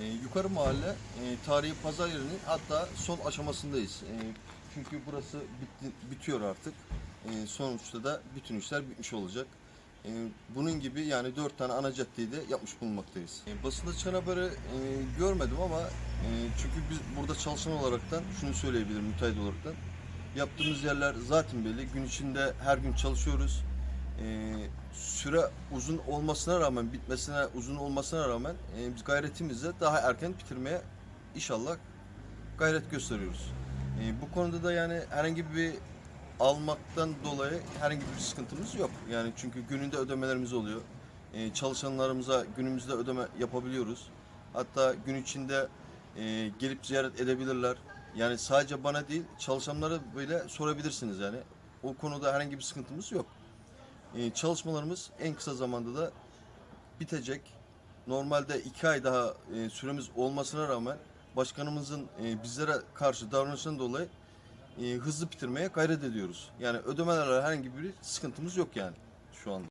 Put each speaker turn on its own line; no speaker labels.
E, yukarı mahalle e, tarihi pazar yerinin hatta son aşamasındayız. E, çünkü burası bitti, bitiyor artık. E, sonuçta da bütün işler bitmiş olacak. E, bunun gibi yani dört tane ana caddeyi de yapmış bulunmaktayız. E, basında çıkan haberi e, görmedim ama e, çünkü biz burada çalışan olaraktan şunu söyleyebilirim müteahhit olaraktan. Yaptığımız yerler zaten belli. Gün içinde her gün çalışıyoruz. E, süre uzun olmasına rağmen, bitmesine uzun olmasına rağmen e, biz gayretimizle daha erken bitirmeye inşallah gayret gösteriyoruz. E, bu konuda da yani herhangi bir almaktan dolayı herhangi bir sıkıntımız yok. Yani çünkü gününde ödemelerimiz oluyor. E, çalışanlarımıza günümüzde ödeme yapabiliyoruz. Hatta gün içinde e, gelip ziyaret edebilirler. Yani sadece bana değil çalışanlara bile sorabilirsiniz yani. O konuda herhangi bir sıkıntımız yok. E, çalışmalarımız en kısa zamanda da bitecek. Normalde iki ay daha e, süremiz olmasına rağmen başkanımızın e, bizlere karşı davranışından dolayı e, hızlı bitirmeye gayret ediyoruz. Yani ödemelerle herhangi bir sıkıntımız yok yani şu anda.